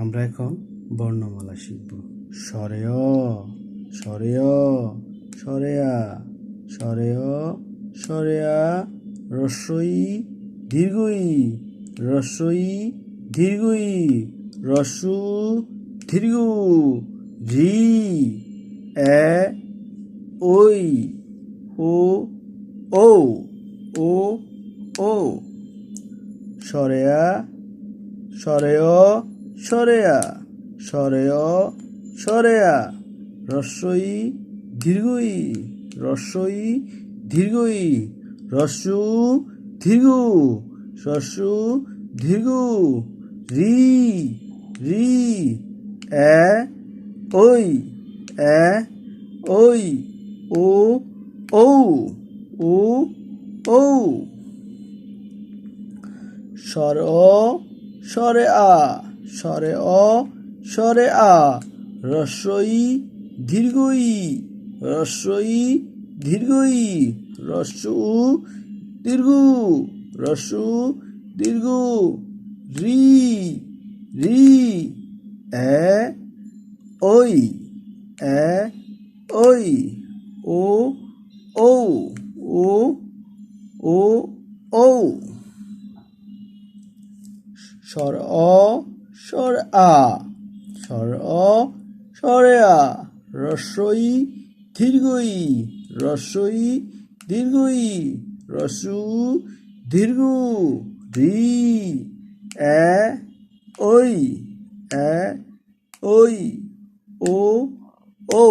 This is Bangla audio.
আমরা এখন বর্ণমালা শিখব। আ স্বরে অ স্বরে আ রস্বই দীর্ঘই রস্বই দীর্ঘই রস্যু দীর্ঘ রি এ ওই ও ও ও ও সরেয়া, সরেয় সরেয়া, সরেয়, সরেয়া রস্বই দীর্ঘই রস্বই দীর্ঘই রস্যু দীর্ঘ রস্যু দীর্ঘ রি রি, এ ওই এ ওই ও ও ও ও স্বর অ স্বরে আ স্বরে অ, স্বরে আ। রস্বই দীর্ঘই রস্বই দীর্ঘই, রস্যু দীর্ঘ রস্যু দীর্ঘ, রি রি, এ ওই এ ওই ও ও ও ও ও স্বর অ স্বর আ। স্বর অ, স্বরে আ। রস্বই দীর্ঘই রস্বই দীর্ঘই রসু দীর্ঘ রি। এ ওই এ ওই ও ও